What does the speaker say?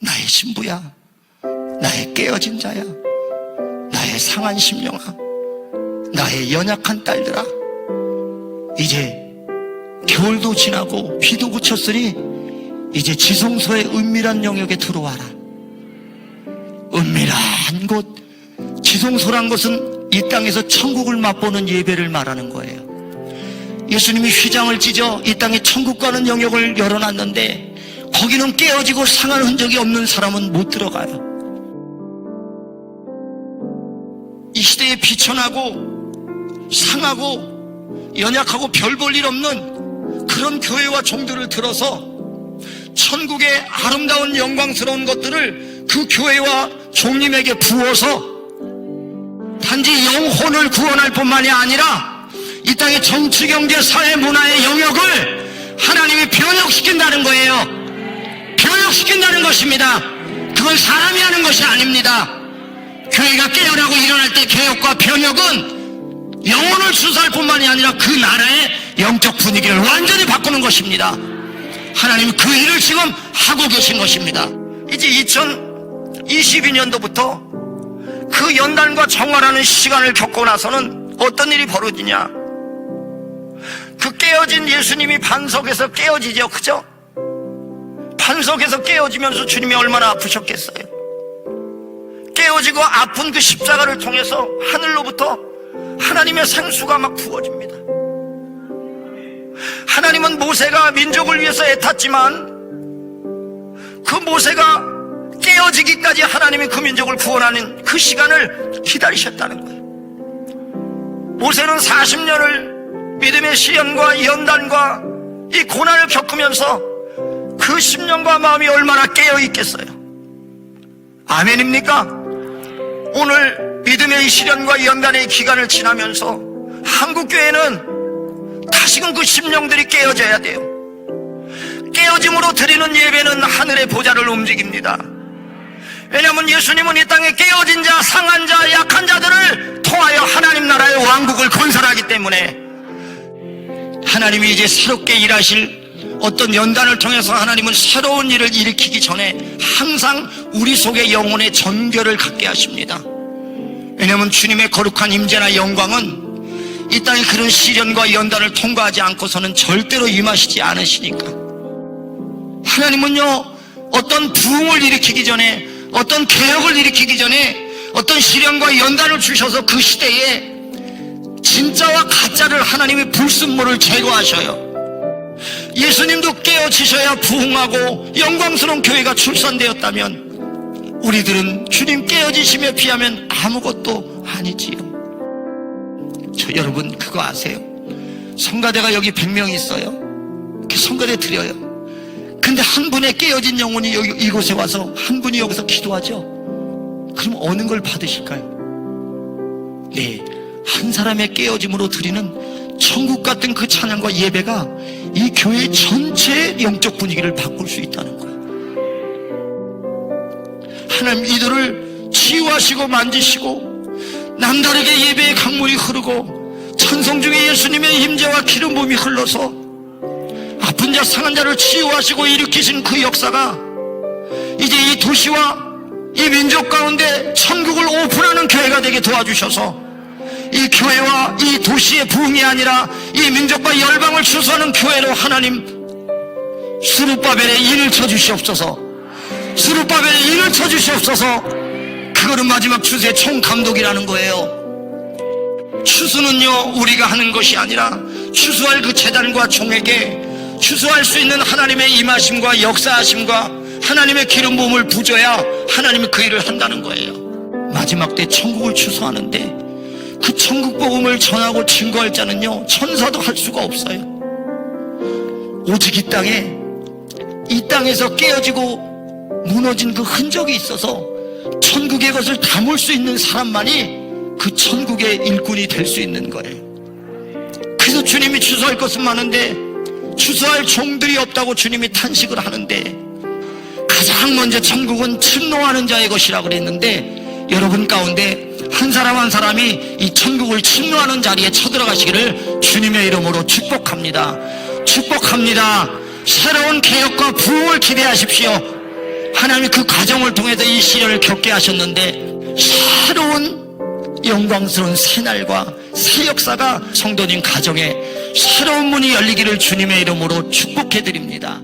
나의 신부야. 나의 깨어진 자야. 나의 상한 심령아. 나의 연약한 딸들아. 이제 겨울도 지나고 비도 그쳤으니 이제 지성소의 은밀한 영역에 들어와라. 은밀한 곳, 지성소란 것은 이 땅에서 천국을 맛보는 예배를 말하는 거예요. 예수님이 휘장을 찢어 이 땅에 천국 가는 영역을 열어놨는데 거기는 깨어지고 상한 흔적이 없는 사람은 못 들어가요. 이 시대에 비천하고 상하고 연약하고 별 볼 일 없는 그런 교회와 종들을 들어서 천국의 아름다운 영광스러운 것들을 그 교회와 종님에게 부어서 단지 영혼을 구원할 뿐만이 아니라 이 땅의 정치, 경제, 사회, 문화의 영역을 하나님이 변혁시킨다는 거예요. 변혁시킨다는 것입니다. 그건 사람이 하는 것이 아닙니다. 교회가 깨어나고 일어날 때 개혁과 변혁은 영혼을 수사할 뿐만이 아니라 그 나라의 영적 분위기를 완전히 바꾸는 것입니다. 하나님 그 일을 지금 하고 계신 것입니다. 이제 2022년도부터 그 연단과 정화라는 시간을 겪고 나서는 어떤 일이 벌어지냐? 그 깨어진 예수님이 반석에서 깨어지죠, 그죠? 반석에서 깨어지면서 주님이 얼마나 아프셨겠어요? 깨어지고 아픈 그 십자가를 통해서 하늘로부터 하나님의 생수가 막 부어집니다. 하나님은 모세가 민족을 위해서 애탔지만 그 모세가 깨어지기까지 하나님이 그 민족을 구원하는 그 시간을 기다리셨다는 거예요. 모세는 40년을 믿음의 시련과 연단과 이 고난을 겪으면서 그 10년과 마음이 얼마나 깨어 있겠어요. 아멘입니까? 오늘 믿음의 이 시련과 연단의 기간을 지나면서 한국교회는 다시금 그 심령들이 깨어져야 돼요. 깨어짐으로 드리는 예배는 하늘의 보좌를 움직입니다. 왜냐하면 예수님은 이 땅에 깨어진 자, 상한 자, 약한 자들을 통하여 하나님 나라의 왕국을 건설하기 때문에 하나님이 이제 새롭게 일하실 어떤 연단을 통해서 하나님은 새로운 일을 일으키기 전에 항상 우리 속에 영혼의 전결을 갖게 하십니다. 왜냐하면 주님의 거룩한 임재나 영광은 이 땅의 그런 시련과 연단을 통과하지 않고서는 절대로 임하시지 않으시니까. 하나님은요, 어떤 부흥을 일으키기 전에, 어떤 개혁을 일으키기 전에, 어떤 시련과 연단을 주셔서 그 시대에 진짜와 가짜를 하나님이 불순물을 제거하셔요. 예수님도 깨어지셔야 부흥하고 영광스러운 교회가 출산되었다면 우리들은 주님 깨어지심에 비하면 아무것도 아니지요. 저 여러분 그거 아세요? 성가대가 여기 100명 있어요. 그 성가대 드려요. 근데 한 분의 깨어진 영혼이 여기 이곳에 와서 한 분이 여기서 기도하죠. 그럼 어느 걸 받으실까요? 네, 한 사람의 깨어짐으로 드리는 천국 같은 그 찬양과 예배가 이 교회 전체의 영적 분위기를 바꿀 수 있다는 거예요. 하나님 이들을 치유하시고 만지시고 남다르게 예배의 강물이 흐르고 천성 중에 예수님의 임재와 기름 부음이 흘러서 아픈 자 상한 자를 치유하시고 일으키신 그 역사가 이제 이 도시와 이 민족 가운데 천국을 오픈하는 교회가 되게 도와주셔서 이 교회와 이 도시의 부흥이 아니라 이 민족과 열방을 추수하는 교회로 하나님 수르바벨의 일을 쳐주시옵소서. 수르바벨의 일을 쳐주시옵소서. 그거는 마지막 추수의 총감독이라는 거예요. 추수는요 우리가 하는 것이 아니라 추수할 그 재단과 종에게 추수할 수 있는 하나님의 임하심과 역사하심과 하나님의 기름 부음을 부줘야 하나님이 그 일을 한다는 거예요. 마지막 때 천국을 추수하는데 그 천국 복음을 전하고 증거할 자는요 천사도 할 수가 없어요. 오직 이 땅에 이 땅에서 깨어지고 무너진 그 흔적이 있어서 천국의 것을 담을 수 있는 사람만이 그 천국의 일꾼이 될 수 있는 거예요. 그래서 주님이 추수할 것은 많은데 추수할 종들이 없다고 주님이 탄식을 하는데 가장 먼저 천국은 침노하는 자의 것이라 그랬는데 여러분 가운데 한 사람 한 사람이 이 천국을 침노하는 자리에 쳐들어가시기를 주님의 이름으로 축복합니다. 축복합니다. 새로운 개혁과 부흥을 기대하십시오. 하나님이 그 과정을 통해서 이 시련을 겪게 하셨는데 새로운 영광스러운 새날과 새 역사가 성도님 가정에 새로운 문이 열리기를 주님의 이름으로 축복해 드립니다.